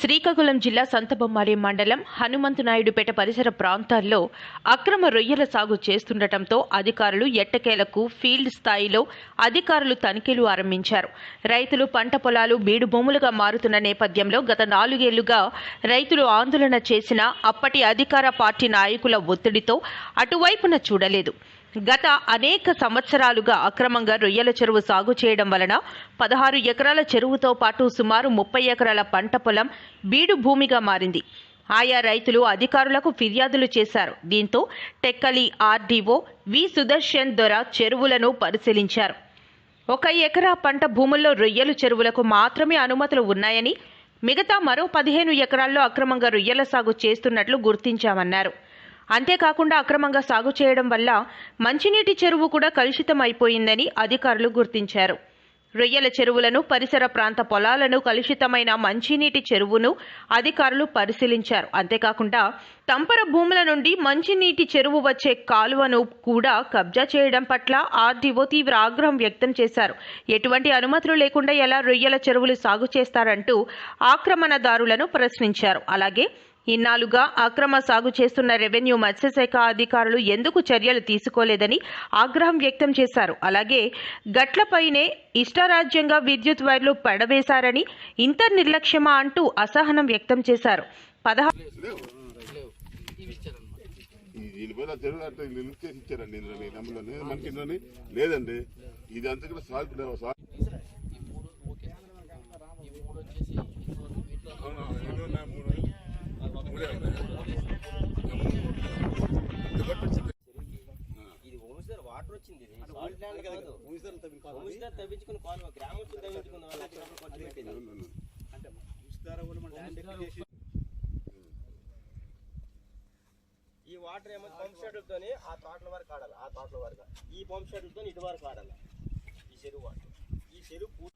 శ్రీకాకుళం జిల్లా సంతబొమ్మారి మండలం హనుమంతునాయుడుపేట పరిసర ప్రాంతాల్లో అక్రమ రొయ్యల సాగు చేస్తుండటంతో అధికారులు ఎట్టకేలకు ఫీల్డ్ స్థాయిలో అధికారులు తనిఖీలు ఆరంభించారు. రైతులు పంట పొలాలు బీడు భూములుగా మారుతున్న నేపథ్యంలో గత నాలుగేళ్ళుగా రైతులు ఆందోళన చేసిన అప్పటి అధికార పార్టీ నాయకుల ఒత్తిడితో అటువైపున చూడలేదు. గత అనేక సంవత్సరాలుగా అక్రమంగా రొయ్యల చెరువు సాగు చేయడం వలన పదహారు ఎకరాల చెరువుతో పాటు సుమారు ముప్పై ఎకరాల పంట పొలం బీడు భూమిగా మారింది. ఆయా రైతులు అధికారులకు ఫిర్యాదులు చేశారు. దీంతో టెక్కలి ఆర్డీఓ వి సుదర్శన్ దొర చెరువులను పరిశీలించారు. ఒక ఎకరా పంట భూముల్లో రొయ్యలు చెరువులకు మాత్రమే అనుమతులు ఉన్నాయని మిగతా మరో పదిహేను ఎకరాల్లో అక్రమంగా రొయ్యల సాగు చేస్తున్నట్లు గుర్తించామన్నారు. అంతేకాకుండా అక్రమంగా సాగు చేయడం వల్ల మంచినీటి చెరువు కూడా కలుషితం అయిపోయిందని అధికారులు గుర్తించారు. రొయ్యల చెరువులను పరిసర ప్రాంత పొలాలను కలుషితమైన మంచినీటి చెరువును అధికారులు పరిశీలించారు. అంతేకాకుండా తంపర భూముల నుండి మంచినీటి చెరువు వచ్చే కాలువను కూడా కబ్జా చేయడం పట్ల ఆర్డీఓ తీవ్ర ఆగ్రహం వ్యక్తం చేశారు. ఎటువంటి అనుమతులు లేకుండా ఎలా రొయ్యల చెరువులు సాగు చేస్తారంటూ ఆక్రమణదారులను ప్రశ్నించారు. అలాగే ఇన్నాళ్ళుగా అక్రమ సాగు చేస్తున్న రెవెన్యూ మత్స్యశాఖ అధికారులు ఎందుకు చర్యలు తీసుకోలేదని ఆగ్రహం వ్యక్తం చేశారు. అలాగే గట్లపైనే ఇష్టారాజ్యంగా విద్యుత్ వైర్లు పడవేశారని ఇంత నిర్లక్ష్యమా అంటూ అసహనం వ్యక్తం చేశారు. పదహారు దీని పేరు ఆ వంశధార తవ్వించుకుని కాలువ గ్రామస్తులు తవ్వించుకున్న వాళ్ళు అక్కడ ఖర్చు పెట్టింది. అవును. ఈ వాటర్ ఏమో పంప్ షెడ్లతోని ఆ తోటల వరకు ఆడాలి ఆ తోటల వరకు. ఈ పంప్ షెడ్లతో ఇటు వరకు ఆడాలి. ఈ చెరువు వాటర్. ఈ చెరువు పూర్తి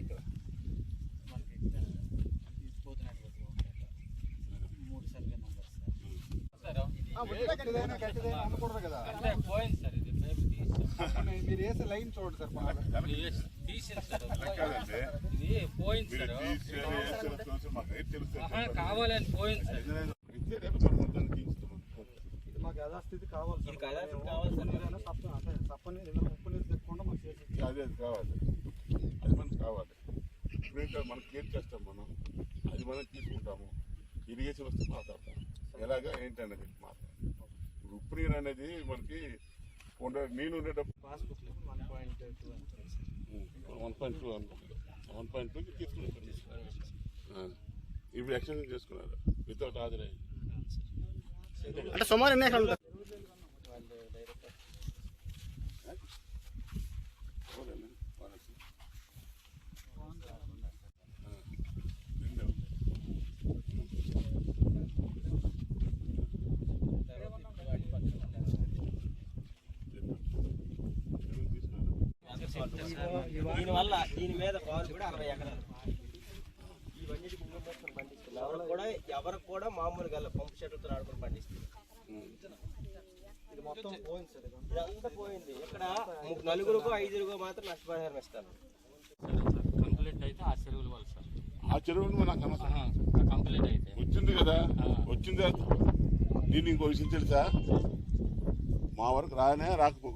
ఎక్కడ? మూడు సర్వే నంబర్ సార్ పోయింది సార్ ఇది. మీరు వేసే లైన్ చూడండి సార్ కావాలని పోయింది సార్. ఇది మాకు యథాస్థితి కావాలి సార్. కావాలి సార్. ఏదైనా తప్ప అంటే తప్పని ఏదైనా ఉప్పు నీరు తెచ్చకుండా మాకు చేసి అదే అది కావాలి. అది మనకు కావాలి. ఇప్పుడే కాదు మనం కేర్ చేస్తాం మనం? అది మనం తీసుకుంటాము. ఇరిగేషన్ వస్తే మాట్లాడతాం. ఎలాగా ఏంటనేది మాట్లాడతాం. ఉప్పు నీరు అనేది మనకి ఉండే నీళ్ళు ఉండేటప్పుడు passbook one point two one point two one point టూకి ఇప్పుడు ఎక్స్టెన్షన్ చేసుకున్నారు. వితౌట్ హాజరై అంటే సుమారు ఎన్ని ఎకరాలు ఉంటాయి? దీని వల్ల దీని మీద కాలు కూడా అరవై ఎకరాలు. ఇవన్నీ భూమి మొత్తం పండిస్తుంది ఎవరికి కూడా ఎవరికి కూడా మామూలుగా పంప్ షెడ్లతో ఆడుకుని పండిస్తుంది ఇది మొత్తం పోయింది సార్ ఇది. ఇదంతా పోయింది. ఇక్కడ ము- నలుగురుకో ఐదుగురుకో మాత్రం నష్టపరిహారం ఇస్తారు. కంప్లీట్ అయితే ఆ చెరువుల వాళ్ళు సార్. ఆ అనవసరం ఆహా, కంప్లీట్ అయితే. వచ్చింది కదా? వచ్చింది దీన్ని ఇంకో విషయం తెలుసా? మా వరకు రానే రాకపోకూడదు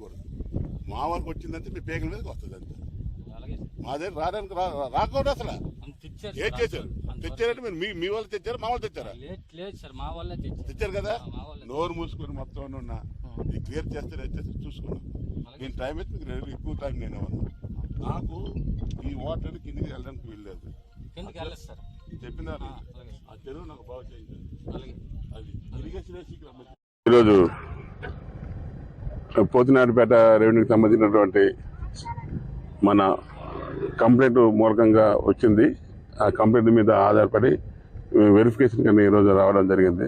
మా వరకు వచ్చిందంటే మీ పేగల మీదకి వస్తుంది అంతే. మా దగ్గర రావడానికి రా రాకూడదు అసలు అంత తెచ్చారు ఏం. చేశారు అంత తెచ్చారంటే మీరు మీ మీ వాళ్ళు తెచ్చారా? మా వాళ్ళు తెచ్చారా? లేదు లేదు సార్ మా వాళ్ళే తెచ్చారు. తెచ్చారు కదా? నోరు మూసుకొని మొత్తం ఉన్నా ఇది క్లియర్ చేస్తే చేస్తే చూసుకున్నాం నేను టైం అయితే మీకు రెండు ఎక్కువ టైం నేను. నాకు ఈ వాటర్ కిందికి వెళ్ళడానికి వీల్లేదు కిందకి వెళ్ళదు సార్. చెప్పిన ఆ, అలాగే ఆ చెరువు నాకు బాగా అలాగే. అది ఇరిగేషన్ ఈరోజు పోతినాటిపేట రెవెన్యూకి సంబంధించినటువంటి మన కంప్లైంట్ మూలకంగా వచ్చింది. ఆ కంప్లైంట్ మీద ఆధారపడి వెరిఫికేషన్ కానీ ఈరోజు రావడం జరిగింది.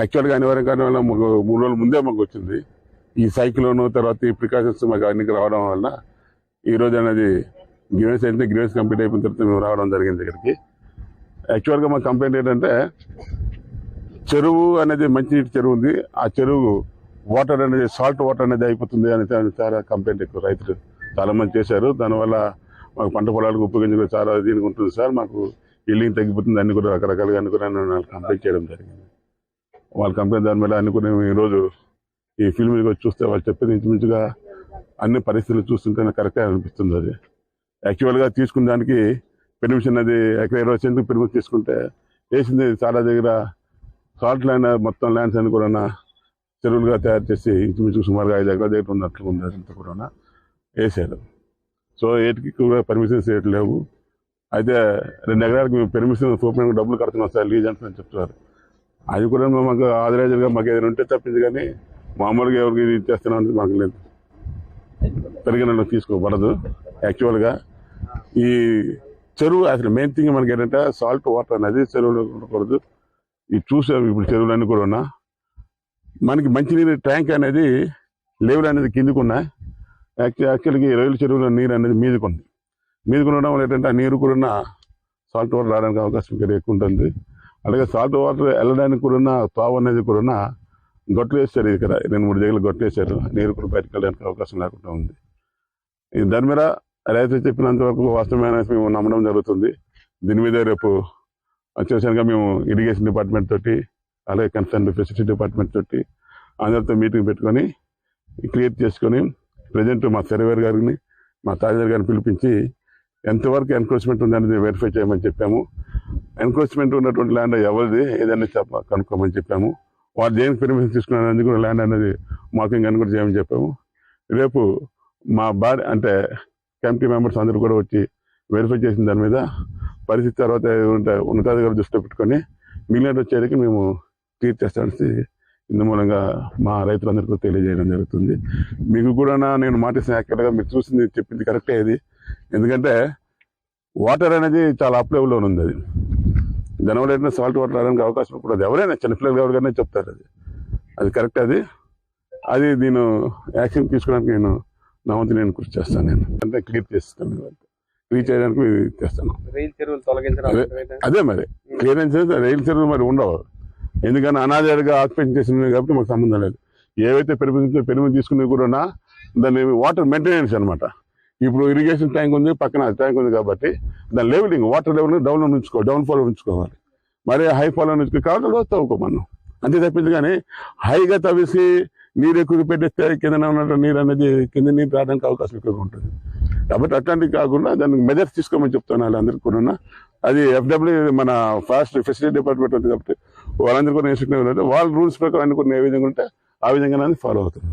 యాక్చువల్గా అనివార్యం కారణం వల్ల మాకు మూడు రోజుల ముందే మాకు వచ్చింది. ఈ సైక్లోన్ తర్వాత ఈ ప్రికాషన్స్ మాకు అన్ని రావడం వల్ల ఈ రోజు అనేది గ్రీవెన్స్ అయితే గ్రీవెన్స్ కంప్లీట్ అయిపోయిన తర్వాత మేము రావడం జరిగింది ఇక్కడికి. యాక్చువల్గా మా కంప్లైంట్ ఏంటంటే చెరువు అనేది మంచినీటి చెరువు ఉంది. ఆ చెరువు వాటర్ అనేది సాల్ట్ వాటర్ అనేది అయిపోతుంది అని చాలా- కంప్లైంట్ ఎక్కువ. రైతులు చాలా మంది చేశారు. దానివల్ల మాకు పంట పొలాలకు ఉపయోగించుకునే చాలా దీనికి ఉంటుంది సార్. మాకు ఇల్లింగ్ తగ్గిపోతుంది. అన్ని కూడా రకరకాలుగా అన్ని కూడా వాళ్ళు కంప్లైంట్ చేయడం జరిగింది. వాళ్ళ కంప్లైంట్ దాని మీద అన్ని కూడా ఈరోజు ఈ ఫిల్మ్ మీద చూస్తే వాళ్ళు చెప్పేది ఇంచుమించుగా అన్ని పరిస్థితులు చూస్తుంటే కరెక్ట్గా అనిపిస్తుంది అది. యాక్చువల్గా తీసుకున్న దానికి పెర్మిషన్ అది ఎక్కడ ఇరవై సెంట్లు పెర్మిషన్ తీసుకుంటే వేసింది చాలా దగ్గర సాల్ట్ ల్యాండ్ మొత్తం ల్యాండ్స్ అని కూడా చెరువులుగా తయారు చేసి ఇంచుమించు సుమారుగా ఐదు ఎకరాల దగ్గర ఉన్నట్లు ఉంది కూడా వేసారు సో ఏటికి కూడా పర్మిషన్స్ ఏటి లేవు. అయితే రెండు ఎకరాలకు మేము పెర్మిషన్ సూపర్ డబ్బులు కడుతున్నాం సార్ లీజ్ అంటున్నాను చెప్తున్నారు. అది కూడా మాకు ఆథరైజర్గా మాకు ఏదైనా ఉంటే తప్పింది కానీ మామూలుగా ఎవరికి ఇది ఇచ్చేస్తున్నాం మాకు లేదు. పరిగణనలో తీసుకోబడదు యాక్చువల్గా. ఈ చెరువు అసలు మెయిన్ థింగ్ మనకి ఏంటంటే సాల్ట్ వాటర్ అనేది చెరువులో ఉండకూడదు. ఇది చూసాము ఇప్పుడు చెరువులన్నీ కూడా ఉన్నా మనకి మంచినీరు ట్యాంక్ అనేది లెవెల్ అనేది కిందికున్నా యాక్చువల్ యాక్చువల్గా ఈ రైలు చెరువులో నీరు అనేది మీదకు ఉంది ఉండడం వల్ల ఏంటంటే ఆ నీరు కూడా సాల్ట్ వాటర్ రావడానికి అవకాశం ఇక్కడ ఎక్కువ ఉంటుంది. అలాగే సాల్ట్ వాటర్ వెళ్ళడానికి కూడా తావు అనేది కూడా గొట్టలు వేస్తారు ఇక్కడ. రెండు మూడు దగ్గర గొట్టలు వేశారు. నీరు కూడా బయటకు వెళ్ళడానికి అవకాశం లేకుండా ఉంది. ఈ దాని మీద రైతు చెప్పినంత వరకు వాస్తవమైన మేము నమ్మడం జరుగుతుంది. దీని మీద రేపు వచ్చేసరిగా మేము ఇరిగేషన్ డిపార్ట్మెంట్ తోటి అలాగే కన్సర్న్ ఫెసిలిటీ డిపార్ట్మెంట్ తోటి అందరితో మీటింగ్ పెట్టుకొని క్రియేట్ చేసుకొని ప్రజెంట్ మా సర్వేర్ గారిని మా తాజర్ గారిని పిలిపించి ఎంతవరకు ఎన్క్రోచ్మెంట్ ఉందనేది వెరిఫై చేయమని చెప్పాము. ఎన్క్రోచ్మెంట్ ఉన్నటువంటి ల్యాండ్ ఎవరిది ఏదైనా చెప్ప కనుక్కోమని చెప్పాము. వారు దేనికి పర్మిషన్ తీసుకున్నందుకు ల్యాండ్ అనేది మాకింగ్ అని కూడా చేయమని చెప్పాము. రేపు మా బాడీ అంటే కమిటీ మెంబర్స్ అందరూ కూడా వచ్చి వెరిఫై చేసిన దాని మీద పరిస్థితి తర్వాత ఉంటే ఉన్నతాధికారులు దృష్టిలో పెట్టుకొని మిగిలిన వచ్చేటికి మేము చేస్తామని ఇందు మూలంగా మా రైతులందరికీ తెలియజేయడం జరుగుతుంది. మీకు కూడా నేను మాటిస్తాను యాక్చువల్గా మీరు చూసింది చెప్పింది కరెక్టే ఇది. ఎందుకంటే వాటర్ అనేది చాలా అప్ లెవెల్లో ఉంది అది. ఏంటంటే సాల్ట్ వాటర్ రావడానికి అవకాశం కూడా. ఎవరైనా చిన్నపిల్లలు ఎవరికైనా చెప్తారు అది. అది కరెక్ట్ అది. అది నేను యాక్షన్ తీసుకోవడానికి నేను నా వంతు నేను కృషి చేస్తాను నేను. అంటే క్లియర్ చేస్తాను క్లియర్ చేయడానికి చేస్తాను. రైలు చెరువులు తొలగించడం అదే. అదే మరి. క్లియరెన్స్ రైలు చెరువులు మరి ఉండవు. ఎందుకని అనాథాడిగా ఆక్యుపేషన్ చేసినవి కాబట్టి మాకు సంబంధం లేదు. ఏవైతే పెరిమి పెరిమి తీసుకునేవి కూడా దాన్ని వాటర్ మెయింటెనెన్స్ అనమాట ఇప్పుడు ఇరిగేషన్ ట్యాంక్ ఉంది పక్కన ట్యాంక్ ఉంది కాబట్టి దాని లెవెలింగ్ వాటర్ లెవెల్ డౌన్లో ఉంచుకో డౌన్ ఫాల్ ఉంచుకోవాలి. మరి హై ఫాల్ ఉంచుకో కాబట్టి లో తవ్వుకో మనం అంతే తప్పింది కానీ హైగా తవ్వేసి నీరు ఎక్కువ పెట్టేస్తే కింద ఉన్నట్టు నీరు అనేది కింద నీరు రావడానికి అవకాశం ఎక్కువగా ఉంటుంది. కాబట్టి అట్లాంటివి కాకుండా దానికి మెజర్స్ తీసుకోమని చెప్తున్నాను వాళ్ళందరికీ కూడా అది ఎఫ్డబ్ల్యూ మన ఫాస్ట్ ఫెసిలిటీ డిపార్ట్మెంట్ ఉంది కాబట్టి వాళ్ళందరూ కూడా వాళ్ళు వాళ్ళ రూల్స్ ప్రకారం అన్ని ఏ విధంగా ఉంటే ఆ విధంగా ఫాలో అవుతుంది